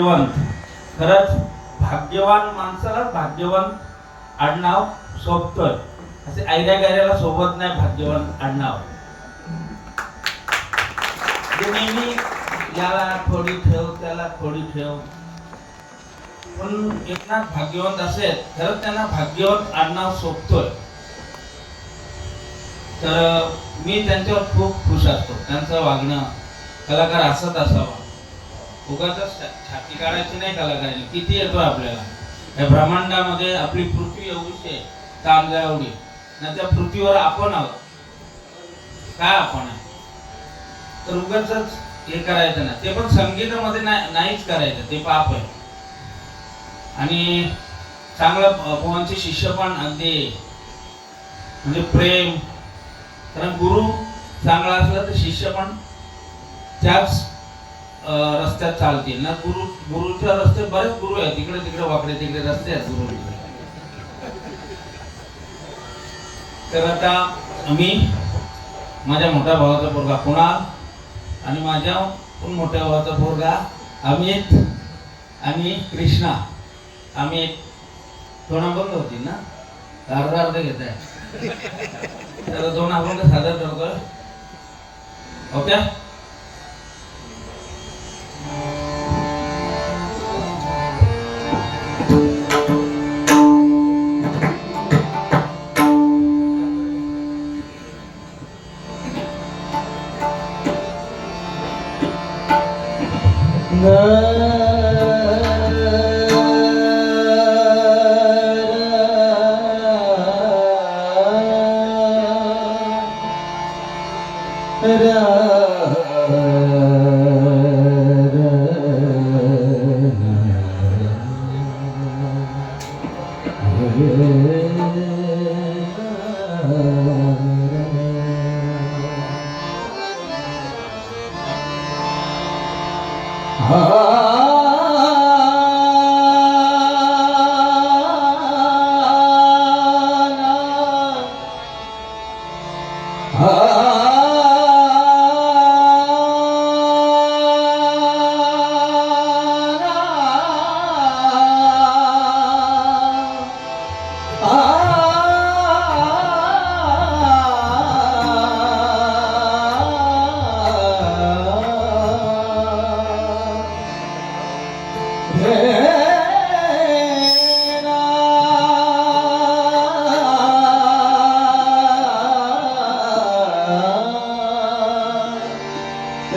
खरंच भाग्यवान माणसाला भाग्यवान आडनाव सोबतोय असे आयऱ्या गायऱ्याला सोबत नाही भाग्यवान आडनाव. नेहमी याला थोडी ठेव त्याला थोडी ठेव. पण एकनाथ भाग्यवंत असेल खरंच त्यांना भाग्यवंत आडनाव सोबतोय तर मी त्यांच्यावर खूप खुश असतो. त्यांचं वागणं कलाकार असत असावा. उगाच छाती काढायची नाही कलाकारांनी किती येतो आपल्याला? या ब्रह्मांडामध्ये आपली पृथ्वी एवढीच आहे तांदळा एवढी ना त्या पृथ्वीवर आपण आहोत. काय आपण आहे? तर उगाच हे करायचं ना ते पण संगीतामध्ये नाही नाहीच करायचं. ते पाप आहे. आणि चांगलं भगवानचे शिष्य पण अगदी म्हणजे प्रेम. कारण गुरु चांगला असला तर शिष्य पण त्याच अं, रस्त्यात चालतील. ना गुरु गुरुच्या रस्ते बरेच गुरु आहेत. तिकडे तिकडे वाकडे तिकडे रस्ते आहेत गुरु तर आता मी माझ्या मोठ्या भावाचा पोरगा कुणाल आणि माझ्या पण मोठ्या भावाचा पोरगा अमित आणि कृष्णा. आम्ही एक दोन बंद होती ना? अर्धा अर्ध घेत आहे. तर दोन अभंग सादर करतोय. ओके?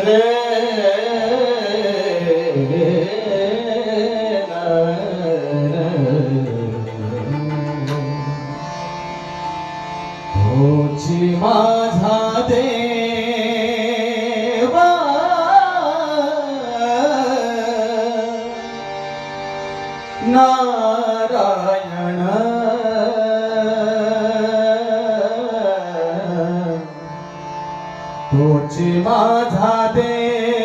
Padre. কোচ মাঝাদের